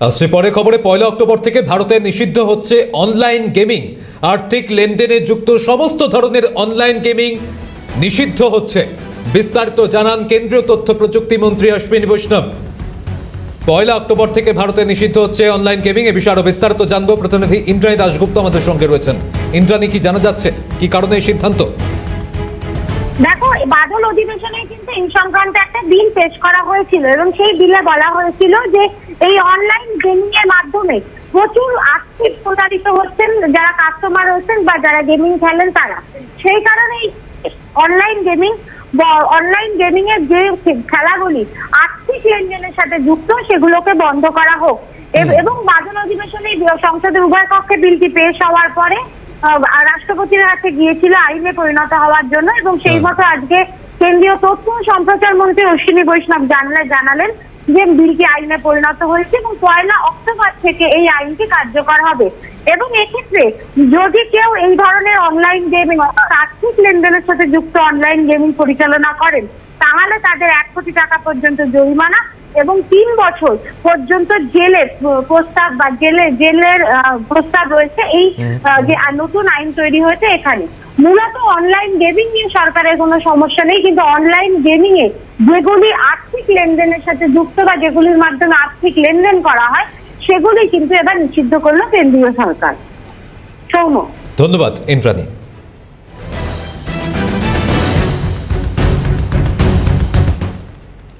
আসছে পরে খবরে পয়লা অক্টোবর থেকে ভারতে নিষিদ্ধ হচ্ছে অনলাইন গেমিং আর্থিক লেনদেনে যুক্ত সমস্ত ধরনের অনলাইন গেমিং নিষিদ্ধ হচ্ছে। বিস্তারিত জানান কেন্দ্রীয় তথ্য প্রযুক্তি মন্ত্রী অশ্বিনী বৈষ্ণব। পয়লা অক্টোবর থেকে ভারতে নিষিদ্ধ হচ্ছে অনলাইন গেমিং এ বিষয়ে আরও বিস্তারিত জানব। প্রতিনিধি ইন্দ্রাণী দাশগুপ্ত আমাদের সঙ্গে রয়েছেন। ইন্দ্রাণী, কি জানা যাচ্ছে? কি কারণে এই সিদ্ধান্ত? দেখো বাদল অধিবেশনে কিন্তু এই সংক্রান্ত একটা বিল পেশ করা হয়েছিল এবং সেই বিলে বলা হয়েছিল যে এই অনলাইন গেমিং এর মাধ্যমে প্রচুর আর্থিক প্রতারিত হচ্ছেন যারা কাস্টমার হচ্ছেন বা যারা গেমিং খেলেন তারা। সেই কারণে অনলাইন গেমিং অনলাইন গেমিং এর যে খেলাগুলি আর্থিক লেনদেনের সাথে যুক্ত সেগুলোকে বন্ধ করা হোক। এবং বাদল অধিবেশনে সংসদের উভয় কক্ষে বিলটি পেশ হওয়ার পরে রাষ্ট্রপতির কাছে গিয়েছিল আইনে পরিণত হওয়ার জন্য এবং সেই হ্যাঁ। মতো আজকে কেন্দ্রীয় তথ্য সম্প্রচার মন্ত্রী অশ্বিনী বৈষ্ণব জানলে জানালেন যে বিলটি আইনে পরিণত হয়েছে এবং পয়লা অক্টোবর থেকে এই আইনটি কার্যকর হবে এবং এক্ষেত্রে যদি কেউ এই ধরনের অনলাইন গেমিং অর্থাৎ আর্থিক লেনদেনের সাথে যুক্ত অনলাইন গেমিং পরিচালনা করেন তাহলে তাদের এক কোটি টাকা পর্যন্ত জরিমানা এবং তিন বছর পর্যন্ত জেলের প্রস্তাব বা জেলে জেলের প্রস্তাব রয়েছে এই যে নতুন আইন তৈরি হয়েছে এখানে। মূলত অনলাইন গেমিং নিয়ে সরকারের কোনো সমস্যা নেই কিন্তু অনলাইন গেমিং এ যেগুলি আর্থিক লেনদেনের সাথে যুক্ত বা যেগুলির মাধ্যমে আর্থিক লেনদেন করা হয় সেগুলি কিন্তু এবার নিষিদ্ধ করল কেন্দ্রীয় সরকার। সৌম্য। ধন্যবাদ ইন্দ্রাণী।